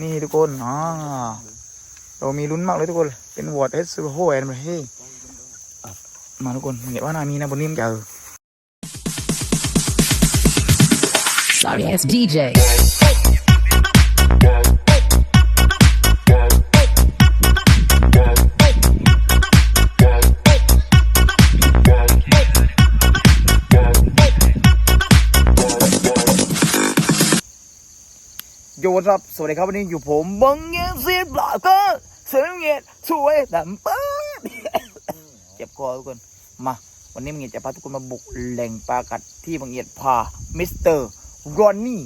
นี่ทุกคนอ๋อเรามีลุ้นมากเลยทุกคน เป็นวอร์ดเอสซูโฮแอนด์เฮ้ยมาทุกคนเห็นว่านามีนะบนนี้มันจะเอ Sorry it's DJ. โยนครับ สวัสดีครับวันนี้อยู่ผมบังเงียซีบลาเกอร์เสียงเงียสวยดำปื้ดเจ็บคอทุกคน มา วันนี้บังเงียจะพาทุกคนมาบุกแหล่งปลากัดที่บังเงียพามิสเตอร์รอนนี่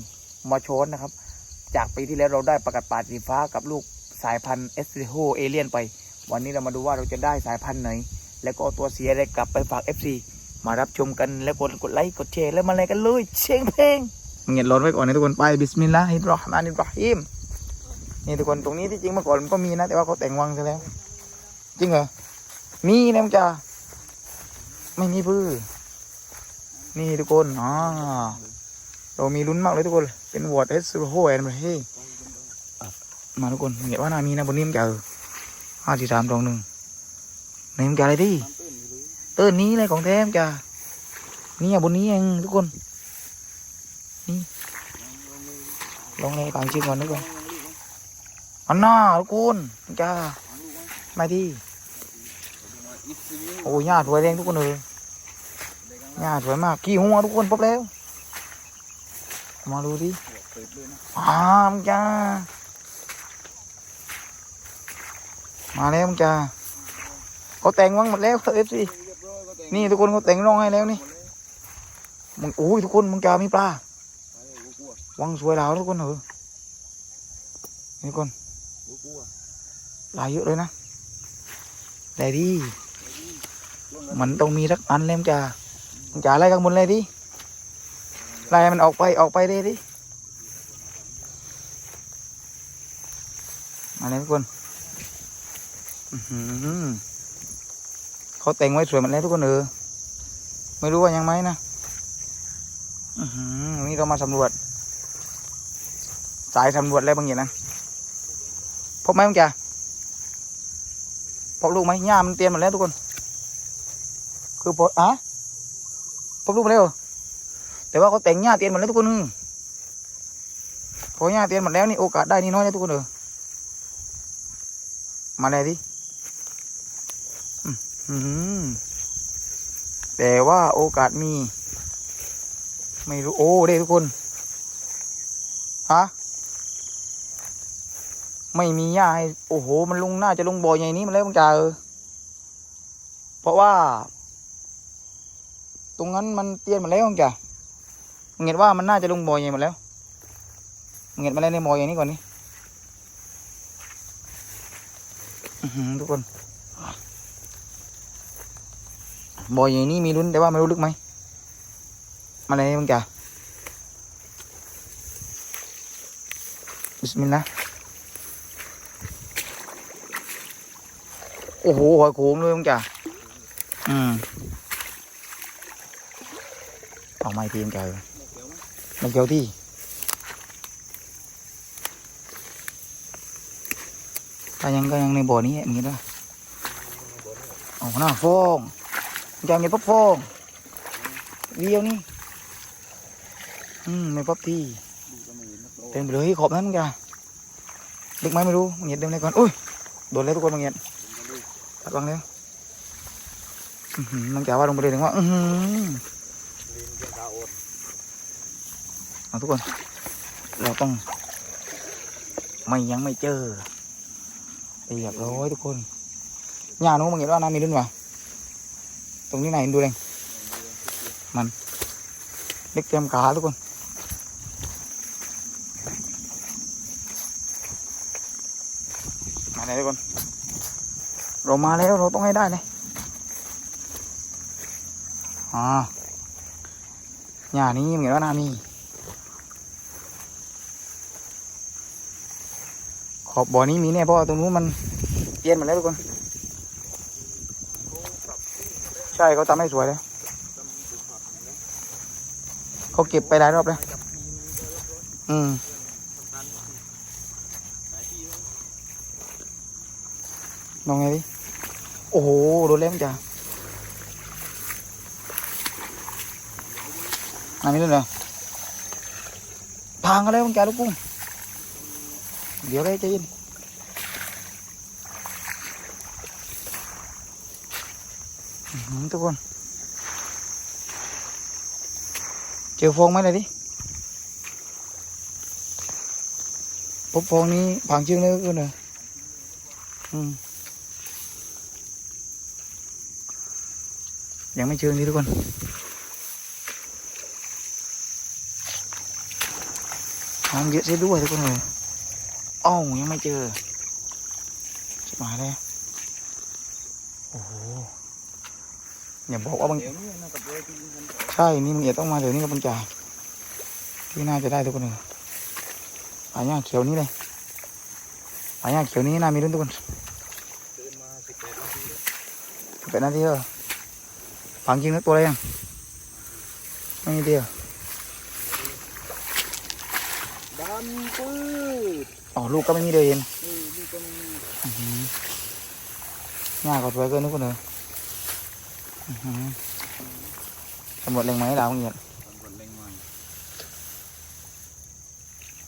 มาโชนนะครับ จากปีที่แล้วเราได้ปลากัดปลาสีฟ้ากับลูกสายพันธุ์เอสเโฮเอเลียนไป วันนี้เรามาดูว่าเราจะได้สายพันธุ์ไหน แล้วก็ตัวเสียอะไรกลับไปฝาก FC มารับชมกันแล้วกดกดไลค์กดแชร์แล้วมาอะไรกันเลยเชียงเพลง เงียบร้อนไว้ก่อนนะทุกคนไปบิสมิลลาฮิรเราะห์มานิรเราะฮีมนี่ทุกคนตรงนี้ที่จริงเมื่อก่อนมันก็มีนะ แต่ว่าเขาแต่งวังซะแล้ว จริงเหรอมีนะมันจะไม่มีพื้นี่ทุกคนอ๋อเรามีลุ้นมากเลยทุกคน เป็นวอร์ดเอสซูโฮแอนด์เฮมาทุกคนเงียบว่านามีนะบนนี้มันจะเออห้าสี่สามสองหนึ่งนี่มันจะอะไรดิเออนี้เลยของแท้มนจะนี่อะบนนี้เองทุกคน ลองเลยฟังชื่อก่อนทุกคนอันน่าทุกคนมันจะมาดิโอ้ยหญ้าสวยแรงทุกคนเลยหญ้าสวยมากกี่หัวทุกคนพบแล้ว มาดูดิอ่ามันจะมาแล้วมันจะเขาแต่งวังหมดแล้วเอฟซีนี่ทุกคนเขาแต่งร่องให้แล้วนี่มึงโอ้ยทุกคนมึงจะมีปลา วังสวยแล้วทุกคนเหรอนี่คนปลายเยอะเลยนะแต่ดิมันต้องมีสักอันเลยมึงจะมึงจะไล่ข้างบนเลยดิไล่ให้มันออกไปออกไปเลยดิมาเลยทุกคนเขาแต่งไว้สวยหมดแล้วทุกคนเออไม่รู้ว่ายังไหมนะอือหือนี่เรามาสำรวจ สายสำรวจอะไรบางอย่างนะพบไหมมึงจ๋าพบลูกไหมหญ้ามันเตียมหมดแล้วทุกคน คือพบอะพบลูกมาแล้วแต่ว่าเขาแต่งหญ้าเตียมหมดแล้วทุกคนพอหญ้าเตียมหมดแล้วนี่โอกาสได้นี่น้อยนะทุกคนเออมาเลยดิแต่ว่าโอกาสมี ไม่รู้ โอ้เด้ทุกคน ฮะ ไม่มีหญ้าให้ โอ้โห มันลงน่าจะลงบ่อใหญ่นี้มาแล้วมึงจ่าเออเพราะว่า ตรงนั้นมันเตี้ยนมาแล้วมึงจ่ามึงเห็นว่ามันน่าจะลงบ่อใหญ่หมาแล้วมึงเห็นมาแล้วในบ่อใหญ่นี้ก่อนนี่ทุกคนบ่อใหญ่นี่มีลุ้นแต่ว่าไม่รู้ลึกไหมมาเลยมึงจ๋าบิสมิลลาห์ โอ้โหหอยโขงเลยมึงจ๋าอืมเอาไม้ทีมจ๋าไม่เกี่ยวที่ถ้ายังก็ยังในบ่อนี้อย่างนี้นะโอ้หน้าฟองจะมีป๊อปฟองเดียวนี่อืมไม่ป๊อปที่เต็มไปเลยขอบนั้นมึงจ้ะลึกไหมไม่รู้มึงเหยียดเดิมเลยก่อนอุ้ยโดนแล้วทุกคนมึงเหยี ยดตัดบังแล้วอื้อหือมึงจ๋าว่าลงไปเลยถึงว่า อือเอาทุกคน เราต้อง ไม่ยังไม่เจอเรียบร้อยทุกคนย่านู้มึงเห็นว่าน้ำมีรุ่นวะตรงนี้ไหนดูเลยมันเล็กเตรียมขาทุกคนมาเลยทุกคน เรามาแล้วเราต้องให้ได้เลยอ่าหญ้านี้เหมือนว่านามี ขอบบ่อนี้มีแน่เพราะตรงนู้นมันเย็นหมดแล้วทุกคน ใช่เขาทำให้สวยเลยเขาเก็บไปหลายรอบแล้วอืม น้องไงพี่โอ้โหโดนเล่มจ้ะอันนี้ด้วยเหรอทางกันแล้วมึงจ้าลูกกุ้งเดี๋ยวได้จเย็นทุกคน เจอฟองไหมเลยดิพบฟองนี้ผังชื่อเลยก็เลยอืม ยังไม่เชิงดีทุกคน น้ำเยอะใช่ด้วยทุกคนเลยอ้าวยังไม่เจอชิบหายเลยโอ้โหอย่าบอกว่าบางเดี๋ยวนี้นะกับเลยที่มันใช่ นี่มึงอย่าต้องมาเดี๋ยวนี้กับมึงจ่าที่น่าจะได้ทุกคนเลยปลาย่างเขียวนี้เลยปลาย่างเขียวนี้น่ามีรุ่นทุกคนเดินมาสิบแปดนาทีแล้วเป็นหน้าที่เหรอ ฝังจริงนะตัวอะไรยังไม่มีเดียวดำปืดอ๋อลูกก็ไม่มีเดียวเห็นนี่นี่ก็มีอื้อหือง่ายกว่าตัวเกินทุกคนเลยอื้อหือตำรวจเล็งไหมาให้เราเงียบตำรวจเล็งมา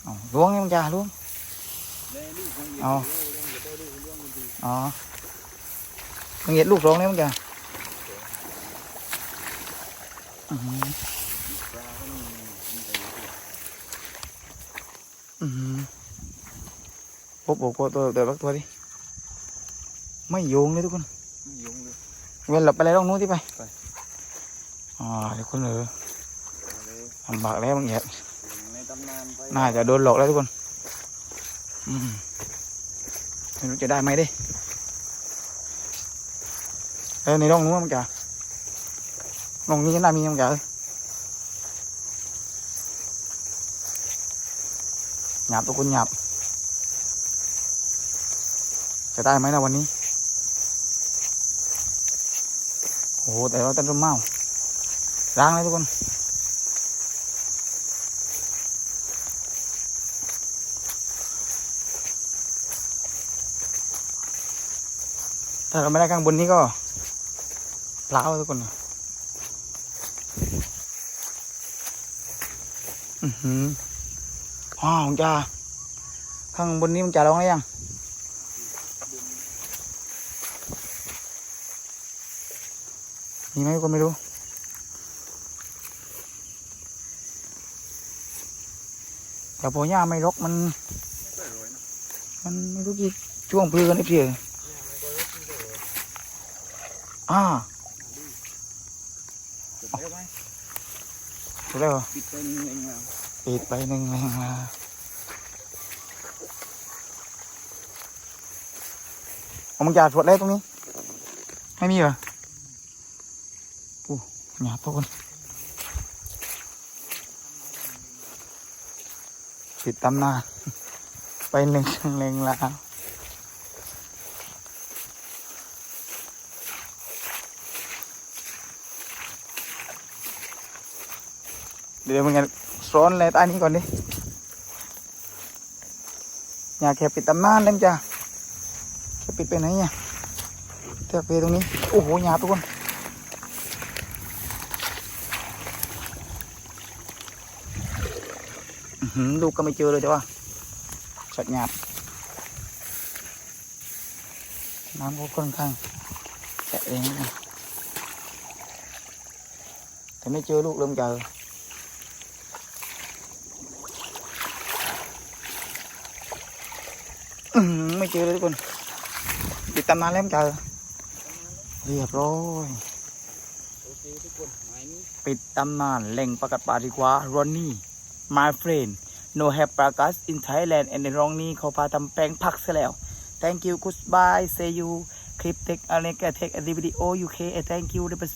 อ๋อล้วงไงมึงจ่าล้วงแม่ลูกคงเหยียเอาบอยู่แล้วต้องเหยียบได้ลูกเรื่องมันดีอ๋อมึงเห็นลูกร้องเนี่ยมึงจ่า อื้อหือปลาก็มีมีแต่อยู่อืมโอ้โหโอ้ตัวเดี๋ยวบักตัวดิไม่โยงเลยทุกคนเว้นหลับไปเลยลองนู้นที่ไปไปอ่าเดี๋ยวคนเออเอลำบากแล้วบางอย่างน่าจะโดนหลอกแล้วทุกคนไม่รู้จะได้ไหมดิเออในร่องนู้นมันจะ ร่องนี้น่ามีมันจะเอ้ยหยาบทุกคนหยาบจะได้ไหมนะวันนี้ โอ้โห แต่ว่าต้นร่มเมาล้างเลยทุกคน ถ้าเราไม่ได้ข้างบนนี้ก็เปล่าทุกคนอือหือ ว้าวจ้าข้างบนนี้มันจะร้องได้ยังมีไหมก็ไม่รู้แต่พอย่าไม่รกมันมันไม่รู้กี่ช่วงปลือกันไอ้เพียอ่า เสร็จแล้วไหม ถูกแล้ว เหรอปิดเป็นเองแล้วปิดไปหนึ่งแรงมาเอามึงจ่าตรวจแล้วตรงนี้ ไม่มีเหรอโอ้หยาบทุกคนปิดตำนานไปหนึ่งแรงแล้ว เดี๋ยวมึงจะซ้อนอะไรใต้นี้ก่อนดิ อย่าแค่ปิดตำนานเล่มจ้ะแคปิดไปไหนเนี่ยเทือกเพตรงนี้ โอ้โหหยาทุกคนหืมลูกก็ไม่เจอเลยจ้ะว่าสัตว์หยาบน้ำก็ค่อนข้างแฉะเองแต่ไม่เจอลูกเริ่มเจออือหือ ไม่เจอเลยทุกคนปิดตำนานแล้วเจอเรียบร้อยปิดตำนานแหล่งประกาศปาดีกว่ารอนนี่ my friend no have ประกาศ in Thailand and ในรองนี้เขาพาทำแปลงผักซะแล้ว thank you goodbye see you คลิปเทคอะไรก็เทคอันดีวิดีโอ UK thank you ได้เป็